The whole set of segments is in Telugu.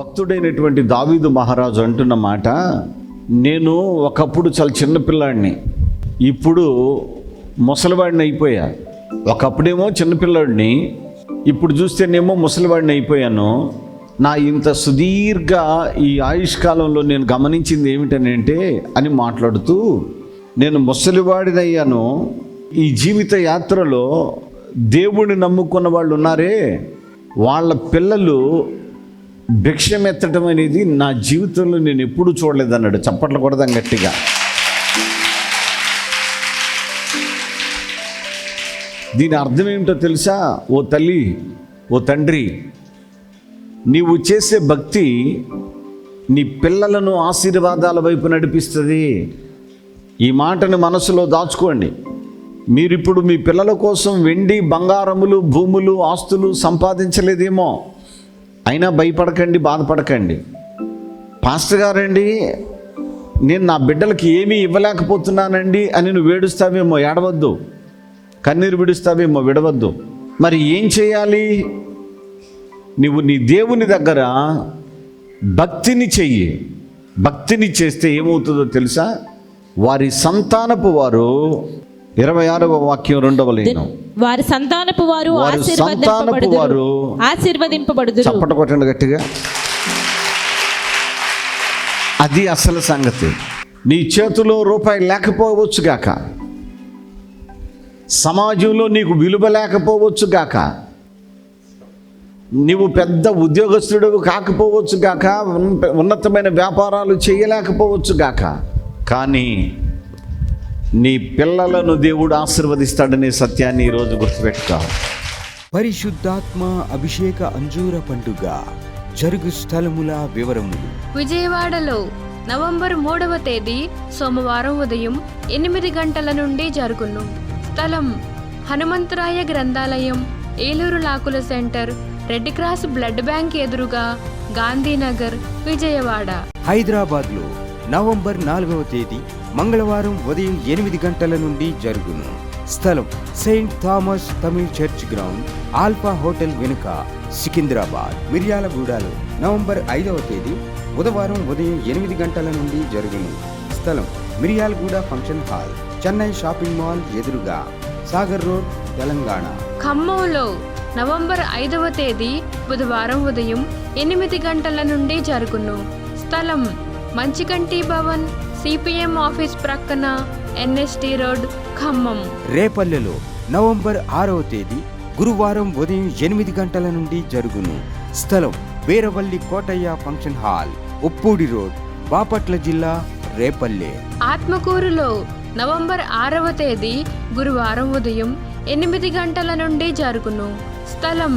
భక్తుడైనటువంటి దావీదు మహారాజు అంటున్న మాట నేను ఒకప్పుడు చాలా చిన్న పిల్లాడిని ఇప్పుడు ముసలివాడిని అయిపోయా. ఒకప్పుడేమో చిన్నపిల్లాడిని ఇప్పుడు చూస్తేనేమో ముసలివాడిని అయిపోయాను. నా ఇంత సుదీర్ఘ ఈ ఆయుష్ కాలంలో నేను గమనించింది ఏమిటనంటే అని మాట్లాడుతూ నేను ముసలివాడినయ్యాను. ఈ జీవిత యాత్రలో దేవుడిని నమ్ముకున్న వాళ్ళు ఉన్నారే. వాళ్ళ పిల్లలు భిక్షం ఎత్తడం అనేది నా జీవితంలో నేను ఎప్పుడూ చూడలేదన్నాడు. చప్పట్లు కొడదాం గట్టిగా. దీని అర్థం ఏమిటో తెలుసా? ఓ తల్లి ఓ తండ్రి నీవు చేసే భక్తి నీ పిల్లలను ఆశీర్వాదాల వైపు నడిపిస్తుంది. ఈ మాటని మనసులో దాచుకోండి. మీరిప్పుడు మీ పిల్లల కోసం వెండి బంగారములు భూములు ఆస్తులు సంపాదించలేదేమో. అయినా భయపడకండి బాధపడకండి. పాస్టర్ గారండి నేను నా బిడ్డలకి ఏమీ ఇవ్వలేకపోతున్నానండి అని నువ్వు ఏడుస్తావేమో ఏడవద్దు. కన్నీరు విడుస్తావేమో విడవద్దు. మరి ఏం చేయాలి? నువ్వు నీ దేవుని దగ్గర భక్తిని చెయ్యి. భక్తిని చేస్తే ఏమవుతుందో తెలుసా? వారి సంతానపు వారు ఇరవై ఆరవ వాక్యం రెండవ లేను. వారి సంతానపు వారు వారి సంతానపు వారు ఆశీర్వదింపబడుదురు. చప్పట కొట్టండి గట్టిగా. అది అసలు సంగతి. నీ చేతిలో రూపాయి లేకపోవచ్చు గాక. సమాజంలో నీకు విలువ లేకపోవచ్చు గాక. నీవు పెద్ద ఉద్యోగస్తుడు కాకపోవచ్చు గాక. ఉన్న- ఉన్నతమైన వ్యాపారాలు చేయలేకపోవచ్చు గాక. కానీ నీ పిల్లలను దేవుడు ఆశీర్వదిస్తాడనే సత్యాన్ని ఈరోజు గుర్తుపెట్టుకో. పరిశుద్ధాత్మ అభిషేక అంజూర పండుగ జరుగు స్థలముల వివరములు. విజయవాడలో నవంబర్ మూడవ తేదీ సోమవారం ఉదయం ఎనిమిది గంటల నుండి జరుగును. స్థలం హనుమంతరాయ గ్రంథాలయం Eluru లాకుల centre red cross blood bank ఎదురుగా గాంధీనగర్ విజయవాడ. హైదరాబాద్లో నవంబర్ నాలుగవ తేదీ మంగళవారం ఉదయం ఎనిమిది గంటల నుండి జరుగును. స్థలం Saint Thomas Tamil church ground alpha hotel వెనుక సికింద్రాబాద్ మిర్యాలగూడలో. నవంబర్ ఐదవ తేదీ బుధవారం ఉదయం ఎనిమిది గంటల నుండి జరుగును. స్థలం Miryalaguda function hall Chennai shopping mall ఎదురుగా సాగర్ రోడ్ తెలంగాణ. ఖమ్మంలో నవంబర్ ఐదవ తేదీ బుధవారం ఉదయం ఎనిమిది గంటల నుండి జరుగును. స్థలం మంచికంటి భవన్ సిపిఎం ఆఫీస్ ప్రక్కన ఎన్ఎస్టి రోడ్ ఖమ్మం. రేపల్లెలో నవంబర్ ఆరవ తేదీ గురువారం ఉదయం ఎనిమిది గంటల నుండి జరుగును. స్థలం Veeravalli Kotaiah function hall Uppudi road Bapatla జిల్లా రేపల్లె. ఆత్మకూరులో నవంబర్ ఆరవ తేదీ గురువారం ఉదయం ఎనిమిది గంటల నుండి జరుగును. స్థలం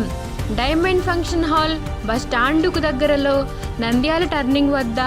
డైమండ్ ఫంక్షన్ హాల్ బస్ స్టాండుకు దగ్గరలో నంద్యాల టర్నింగ్ వద్ద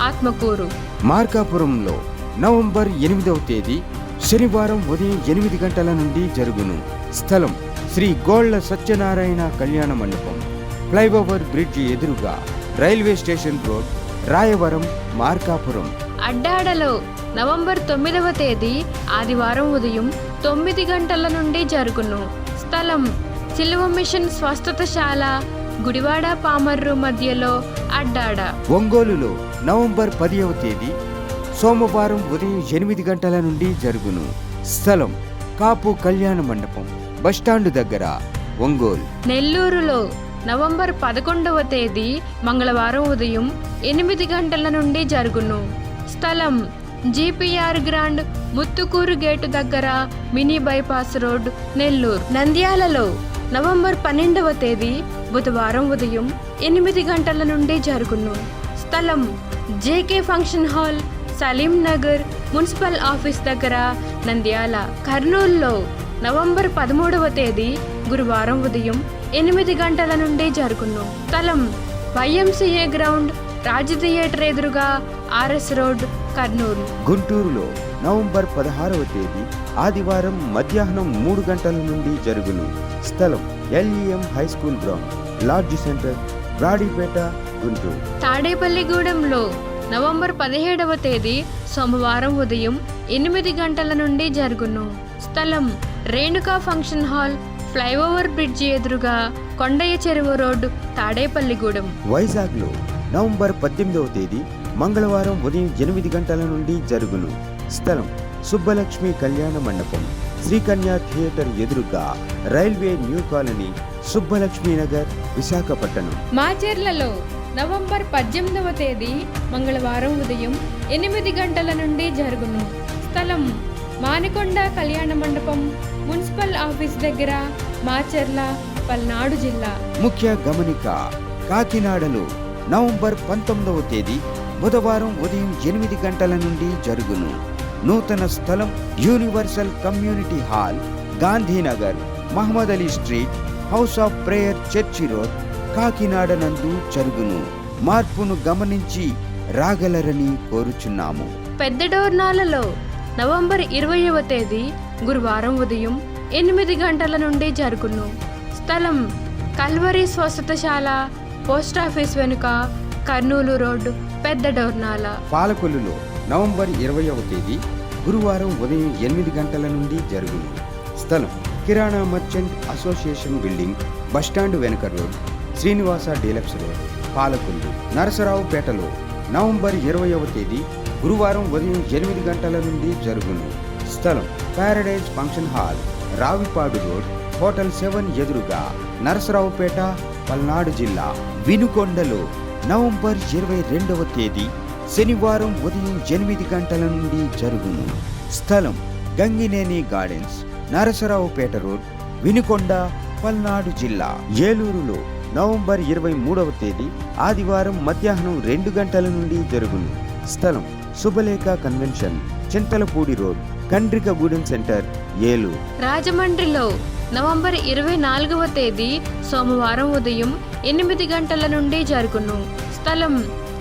ఆత్మకూరు. మార్కాపురంలో నవంబర్ ఎనిమిదవ తేదీ శనివారం ఉదయం ఎనిమిది గంటల నుండి జరుగును. స్థలం శ్రీ గోళ్ళ సత్యనారాయణ కళ్యాణ మండపం. ఫ్లైఓవర్ బ్రిడ్జ్ ఎదురుగా railway station road Rayavaram Markapuram. అడ్డాడలో November తొమ్మిదవ తేదీ ఆదివారం ఉదయం తొమ్మిది గంటల నుండి జరుగును. స్థలం సిలువ మిషన్ స్వస్థతశాల గుడివాడ పామర్రు మధ్యలో అడ్డాడ. ఒంగోలులో నవంబర్ పదివ తేదీ సోమవారం ఉదయం ఎనిమిది గంటల నుండి జరుగును. స్థలం కాపు కళ్యాణ మండపం బస్టాండు దగ్గర ఒంగోలు. నెల్లూరులో నవంబర్ పదకొండవ తేదీ మంగళవారం ఉదయం ఎనిమిది గంటల నుండి జరుగును. స్థలం జీపీఆర్ గ్రాండ్ ముత్తుకూరు గేటు దగ్గర మినీ బైపాస్ రోడ్ నెల్లూరు. నంద్యాలలో నవంబర్ పన్నెండవ తేదీ బుధవారం ఉదయం ఎనిమిది గంటల నుండి జరుగును. స్థలం JK function hall Saleem Nagar municipal office దగ్గర నంద్యాల కర్నూలులో. నవంబర్ పదమూడవ తేదీ గురువారం ఉదయం ఎనిమిది గంటల నుండి జరుగును. స్థలం వైఎంసీఏ గ్రౌండ్ రాజ్ థియేటర్ ఎదురుగా ఆర్ఎస్ రోడ్ కర్నూలు. గుంటూరులో నవంబర్ పదహారవ తేదీ ఆదివారం మధ్యాహ్నం మూడు గంటల నుండి జరుగును. స్థలం LEM high school ground lodge centre Brodipet Guntur. తాడేపల్లిగూడెంలో November పదిహేడవ తేదీ సోమవారం ఉదయం ఎనిమిది గంటల నుండి జరుగును. స్థలం Renuka function hall flyover bridge ఎదురుగా కొండయ్య చెరువు రోడ్డు తాడేపల్లిగూడెం. వైజాగ్లో నవంబర్ పద్దెనిమిదవ తేదీ మంగళవారం ఉదయం ఎనిమిది గంటల నుండి జరుగును. స్థలం సుబ్బలక్ష్మి కళ్యాణ మండపం. శ్రీకన్య థియేటర్ ఎదురుగా railway new colony Subbalakshmi Nagar Visakhapatnam. మాచెర్లలో November పద్దెనిమిదవ తేదీ మంగళవారం ఉదయం ఎనిమిది గంటల నుండి జరుగును. స్థలం మానికొండ కళ్యాణ మండపం మున్సిపల్ ఆఫీస్ దగ్గర మాచెర్ల పల్నాడు జిల్లా. ముఖ్య గమనిక కాకినాడలో నవంబర్ పంతొమ్మిదవ తేదీ బుధవారం ఉదయం ఎనిమిది గంటల నుండి జరుగును. నూతన స్థలం universal community hall Gandhinagar Mohammed Ali street house of prayer church road Kakinada నందు జరుగును. మార్పును గమనించి రాగలరని కోరుచున్నాము. పెద్ద డోర్నాలలో నవంబర్ ఇరవైవ తేదీ గురువారం ఉదయం ఎనిమిది గంటల నుండి జరుగును. స్థలం కల్వరి స్వస్థతశాల పోస్ట్ ఆఫీస్ వెనుక కర్నూలు రోడ్డు పెద్ద డోర్నాల. పాలకొల్లులో నవంబర్ ఇరవైవ తేదీ గురువారం ఉదయం ఎనిమిది గంటల నుండి జరుగును. స్థలం kirana merchant association building bus stand వెనుక road Srinivasa deluxe road Palakollu నరసరావుపేటలో November ఇరవయవ తేదీ గురువారం ఉదయం ఎనిమిది గంటల నుండి జరుగును. స్థలం paradise function hall Ravipadu road hotel seven ఎదురుగా నరసరావుపేట పల్నాడు జిల్లా వినుకొండలో నవంబర్ ఇరవై రెండవ తేదీ శనివారం ఉదయం ఎనిమిది గంటల నుండి జరుగును. స్థలం గంగినేని గార్డెన్స్ నరసరావుపేట రోడ్ వినుకొండ పల్నాడు జిల్లా. ఏలూరులో నవంబర్ ఇరవై మూడవ తేదీ ఆదివారం మధ్యాహ్నం రెండు గంటల నుండి జరుగును. స్థలం Shubhalekha convention Chintalapudi road Kandrikagudem centre Eluru. రాజమండ్రిలో నవంబర్ ఇరవై నాలుగవ తేదీ సోమవారం ఉదయం ఎనిమిది గంటల నుండి జరుగును. స్థలం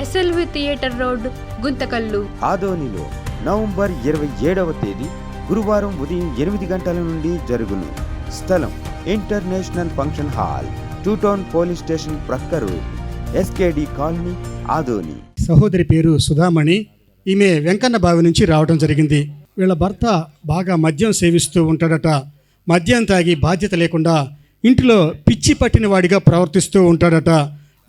SLV theatre road Guntakal. ఆదోనిలో నవంబర్ ఇరవై ఏడవ తేదీ గురువారం ఉదయం ఎనిమిది గంటల నుండి జరుగును. స్థలం international function hall two town police station ప్రక్క రోడ్ ఎస్కేడి కాలనీ ఆదోని. సహోదరి పేరు సుధామణి. ఈమె వెంకన్న బావి నుంచి రావడం జరిగింది. వీళ్ళ భర్త బాగా మద్యం సేవిస్తూ ఉంటాడట. మద్యం తాగి బాధ్యత లేకుండా ఇంటిలో పిచ్చి పట్టిన వాడిగా ప్రవర్తిస్తూ ఉంటాడట.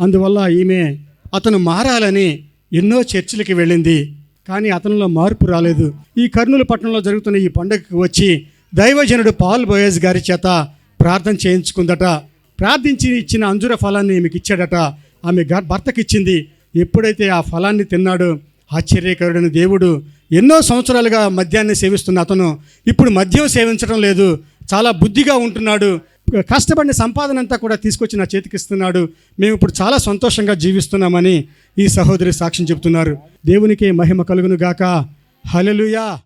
అందువల్ల ఈమె అతను మారాలని ఎన్నో చర్చిలకి వెళ్ళింది కానీ అతనిలో మార్పు రాలేదు. ఈ కర్నూలు పట్టణంలో జరుగుతున్న ఈ పండుగకు వచ్చి దైవజనుడు పాల్ బోయజ్ గారి చేత ప్రార్థన చేయించుకుందట. ప్రార్థించి ఇచ్చిన అంజుర ఫలాన్ని ఈమెకి ఇచ్చాడట. ఆమె గ- భర్తకిచ్చింది. ఎప్పుడైతే ఆ ఫలాన్ని తిన్నాడో ఆశ్చర్యకరుడైన దేవుడు ఎన్నో సంవత్సరాలుగా మద్యాన్ని సేవిస్తున్న అతను. ఇప్పుడు మద్యం సేవించడం లేదు. చాలా బుద్ధిగా ఉంటున్నాడు. కష్టపడిన సంపాదన అంతా కూడా తీసుకొచ్చి నా చేతికిస్తున్నాడు మేము ఇప్పుడు చాలా సంతోషంగా జీవిస్తున్నామని ఈ సహోదరి సాక్ష్యం చెబుతున్నారు. దేవునికి మహిమ కలుగును గాక. హలలుయా